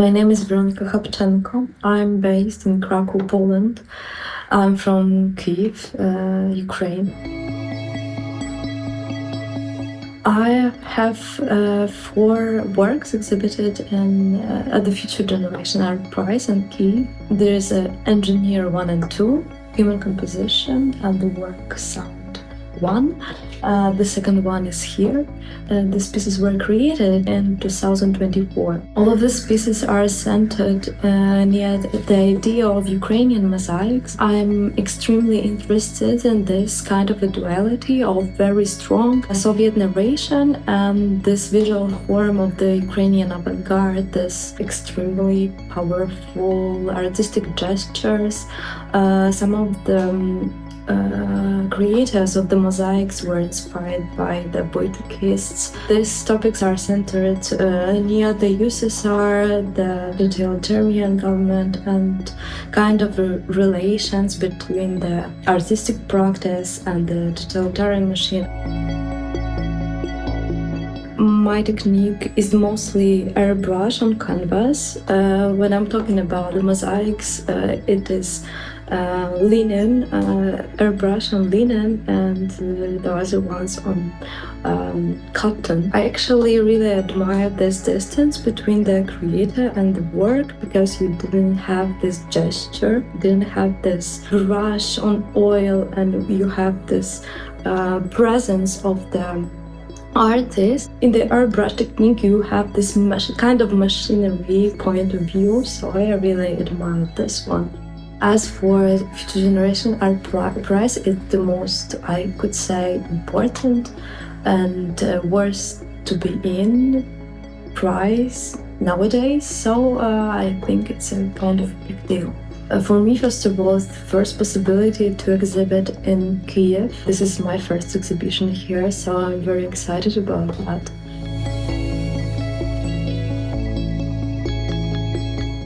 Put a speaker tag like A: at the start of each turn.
A: My name is Veronika Chapchenko. I'm based in Krakow, Poland. I'm from Kiev, uh, Ukraine. I have uh, four works exhibited in uh, at the Future Generation Art Prize in Kiev. There is an Engineer 1 and 2, Human Composition, and the work Sound one. Uh, the second one is here. Uh, these pieces were created in 2024. All of these pieces are centered uh, near the idea of Ukrainian mosaics. I'm extremely interested in this kind of a duality of very strong Soviet narration and this visual form of the Ukrainian avant garde, this extremely powerful artistic gestures. Uh, some of the um, uh, creators of the mosaics were inspired by the Boutiquists. These topics are centered uh, near the USSR, the totalitarian government, and kind of relations between the artistic practice and the totalitarian machine. My technique is mostly airbrush on canvas. Uh, when I'm talking about the mosaics, uh, it is uh, linen, uh, airbrush on linen, and uh, the other ones on um, cotton. I actually really admire this distance between the creator and the work because you didn't have this gesture, didn't have this rush on oil, and you have this uh, presence of the artist in the airbrush technique you have this kind of machinery point of view so i really admire this one as for Future Generation Art Prize, it's the most, I could say, important and uh, worth to be in prize nowadays. So uh, I think it's a kind of big deal. Uh, for me, first of all, it's the first possibility to exhibit in Kiev. This is my first exhibition here, so I'm very excited about that.